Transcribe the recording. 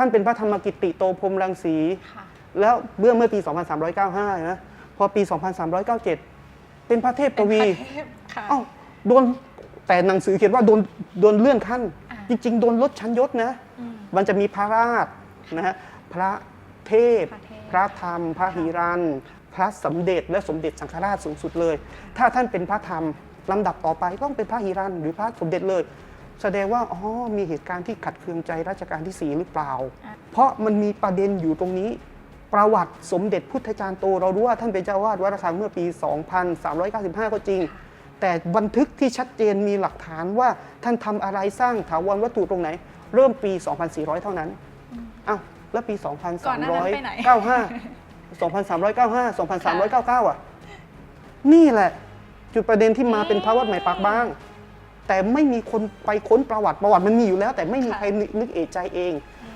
ท่านเป็นพระธรรมกิติโตพรหมรังสีค่ะแล้วเมื่อเมื่อปี 2395 นะ พอปี 2397 เป็นพระเทพกวีเป็นพระเทพค่ะเอ้าโดนแต่หนังสือเขียนว่าโดนโดนเลื่อนขั้นอ่าจริง ๆ โดนลดชั้นยศนะอืมมันจะมีพระราชนะฮะพระเทพพระเทพ พระธรรม พระหิรัน พระสมเด็จและสมเด็จสังฆราชสูงสุดเลย ถ้าท่านเป็นพระธรรมลำดับต่อไปต้องเป็นพระหิรันหรือพระสมเด็จเลย แสดงว่าอ๋อมีเหตุการณ์ที่ขัดเคืองใจรัชกาลที่ 4 หรือเปล่า เพราะมันมีประเด็นอยู่ตรงนี้ ประวัติสมเด็จพุทธจารย์โต เรารู้ว่าท่านเป็นเจ้าวาดวัดระฆังเมื่อปี 2395 ก็จริง แต่บันทึกที่ชัดเจนมีหลักฐานว่าท่านทำอะไรสร้างถาวรวัตถุตรงไหน เริ่มปี 2400 เท่านั้นอ้าวแล้วปีก่อนหน้านั้นไปไหน2395 2395 2399 อะ นี่แหละ จุดประเด็นที่มาเป็นพระวัดใหม่ปากบ้าง แต่ไม่มีคนไปค้นประวัติประวัติมันมีอยู่แล้ว แต่ไม่มีใครนึกเอะใจเอง